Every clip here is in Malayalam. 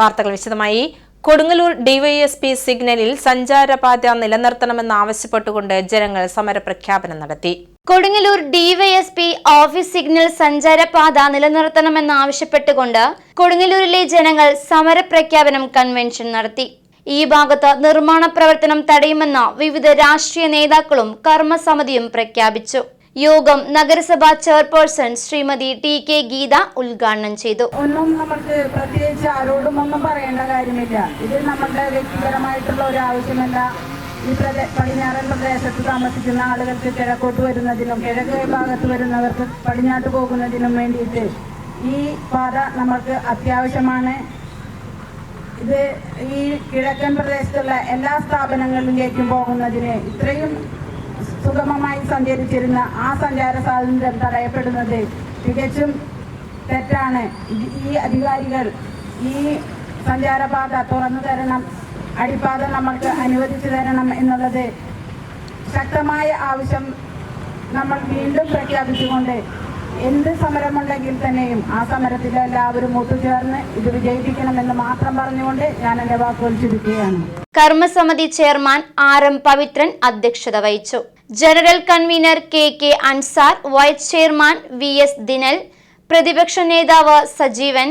വാർത്തകൾ വിശദമായി. കൊടുങ്ങല്ലൂർ ഡിവൈഎസ്പി സിഗ്നലിൽ സഞ്ചാരപാത നിലനിർത്തണമെന്നാവശ്യപ്പെട്ടുകൊണ്ട് ജനങ്ങൾ സമരപ്രഖ്യാപനം നടത്തി. കൊടുങ്ങല്ലൂർ ഡിവൈഎസ്പി ഓഫീസ് സിഗ്നൽ സഞ്ചാരപാത നിലനിർത്തണമെന്നാവശ്യപ്പെട്ടുകൊണ്ട് കൊടുങ്ങല്ലൂരിലെ ജനങ്ങൾ സമരപ്രഖ്യാപനം കൺവെൻഷൻ നടത്തി. ഈ ഭാഗത്ത് നിർമ്മാണ പ്രവർത്തനം തടയുമെന്ന വിവിധ രാഷ്ട്രീയ നേതാക്കളും കർമ്മസമിതിയും പ്രഖ്യാപിച്ചു. യോഗം നഗരസഭാ chairperson Shrimati T K Geetha ഉദ്ഘാടനം ചെയ്തു. ഒന്നും നമുക്ക് പ്രത്യേകിച്ച് ആരോടും ഒന്നും പറയേണ്ട കാര്യമില്ല. ഇത് നമ്മുടെ വ്യക്തിപരമായിട്ടുള്ള ഒരു ആവശ്യമല്ല. ഈ പടിഞ്ഞാറൻ പ്രദേശത്ത് താമസിക്കുന്ന ആളുകൾക്ക് കിഴക്കോട്ട് വരുന്നതിനും കിഴക്ക് ഭാഗത്ത് വരുന്നവർക്ക് പടിഞ്ഞാട്ട് പോകുന്നതിനും വേണ്ടിയിട്ട് ഈ പാത നമ്മൾക്ക് അത്യാവശ്യമാണ്. ഇത് ഈ കിഴക്കൻ പ്രദേശത്തുള്ള എല്ലാ സ്ഥാപനങ്ങളിലേക്കും പോകുന്നതിന് ഇത്രയും സുഗമമായി സഞ്ചരിച്ചിരുന്ന ആ സഞ്ചാര സ്വാതന്ത്ര്യം തടയപ്പെടുന്നത് തികച്ചും തെറ്റാണ്. ഈ അധികാരികൾ ഈ സഞ്ചാരപാത തുറന്നു തരണം അടിപ്പാത നമ്മൾക്ക് അനുവദിച്ചു തരണം എന്നുള്ളത് ശക്തമായ ആവശ്യം നമ്മൾ വീണ്ടും പ്രഖ്യാപിച്ചുകൊണ്ട് എന്ത് സമരമുണ്ടെങ്കിൽ തന്നെയും ആ സമരത്തിൽ എല്ലാവരും ഒത്തുചേർന്ന് ഇത് വിജയിപ്പിക്കണമെന്ന് മാത്രം പറഞ്ഞുകൊണ്ട് ഞാൻ എന്റെ വാക്കുകൾ ചുരുക്കുകയാണ് കർമ്മസമിതി ചെയർമാൻ ആർ എം പവിത്രൻ അധ്യക്ഷത വഹിച്ചു. General convener K K Ansar vice chairman V S Dinal പ്രതിപക്ഷ നേതാവ് സജീവൻ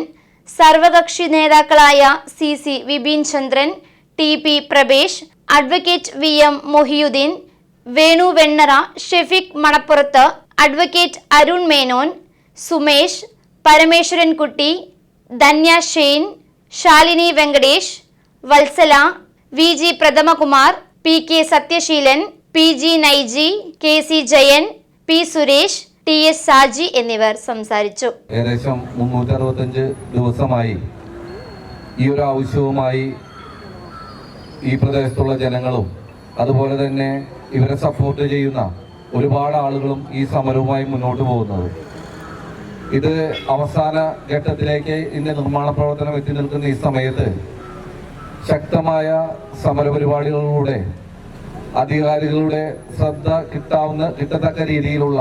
സർവകക്ഷി നേതാക്കളായ C C Vipin Chandran T P Prabhesh advocate V M Mohiyuddin Venu Vennara Shafeeq Manappurath advocate Arun Menon Sumesh Parameswarankutty Dhanya Shane Shalini Venkatesh Vatsala V G Prathamakumar P K Sathyaseelan P G Naiji K C Jayan P Suresh T S Saji എന്നിവർ സംസാരിച്ചു. ഏകദേശം മുന്നൂറ്റി അറുപത്തഞ്ച് ദിവസമായി ഈ ഒരു ആവശ്യവുമായി ഈ പ്രദേശത്തുള്ള ജനങ്ങളും അതുപോലെ തന്നെ ഇവരെ സപ്പോർട്ട് ചെയ്യുന്ന ഒരുപാട് ആളുകളും ഈ സമരവുമായി മുന്നോട്ട് പോകുന്നത്. ഇത് അവസാന ഘട്ടത്തിലേക്ക് ഇന്ന് നിർമ്മാണ പ്രവർത്തനം എത്തി നിൽക്കുന്ന ഈ സമയത്ത് ശക്തമായ സമരപരിപാടികളിലൂടെ അധികാരികളുടെ ശ്രദ്ധ കിട്ടാവുന്ന കിട്ടത്തക്ക രീതിയിലുള്ള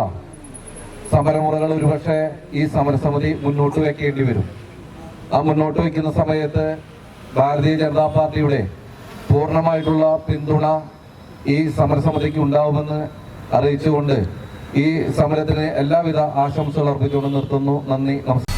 സമരമുറകൾ ഒരുപക്ഷെ ഈ സമരസമിതി മുന്നോട്ട് വയ്ക്കേണ്ടി വരും. ആ മുന്നോട്ട് വയ്ക്കുന്ന സമയത്ത് ഭാരതീയ ജനതാ പാർട്ടിയുടെ പൂർണമായിട്ടുള്ള പിന്തുണ ഈ സമരസമിതിക്ക് ഉണ്ടാവുമെന്ന് അറിയിച്ചുകൊണ്ട് ഈ സമരത്തിന് എല്ലാവിധ ആശംസകൾ അർപ്പിച്ചുകൊണ്ട് നിർത്തുന്നു. നന്ദി നമസ്കാരം.